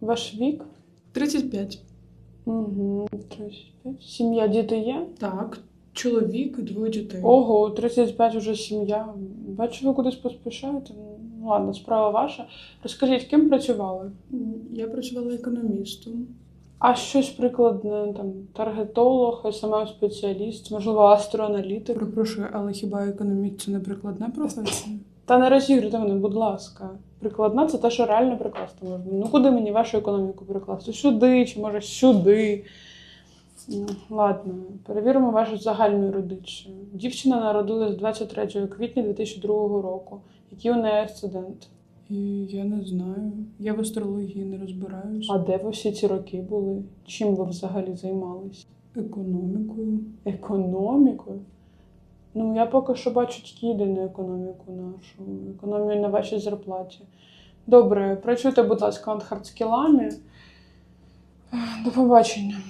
Ваш вік? 35. Угу. 35. Сім'я, діти є? Так, чоловік і двоє дітей. Ого, 35 вже сім'я. Бачу, ви кудись поспішаєте. Ну, ладно, справа ваша. Розкажіть, ким працювали? Я працювала економістом. А щось прикладне, там, таргетолог, smm спеціаліст можливо, астроаналітик. Перепрошую, але хіба економіст це не прикладна професія? Та не розігруйте мене, будь ласка. Прикладна це те, що реально прикласти можна. Ну куди мені вашу економіку прикласти? Сюди чи може сюди. М, Ладно, перевіримо вашу загальну юридичну. Дівчина народилась 23 квітня 2002 року. Який у неї асцендент? І я не знаю. Я в астрології не розбираюсь. А де ви всі ці роки були? Чим ви взагалі займались? Економікою. Економікою? Ну, я поки що бачу тільки єдину економіку нашу. Економію на вашій зарплаті. Добре, працюйте, будь ласка, над хардскілами. До побачення.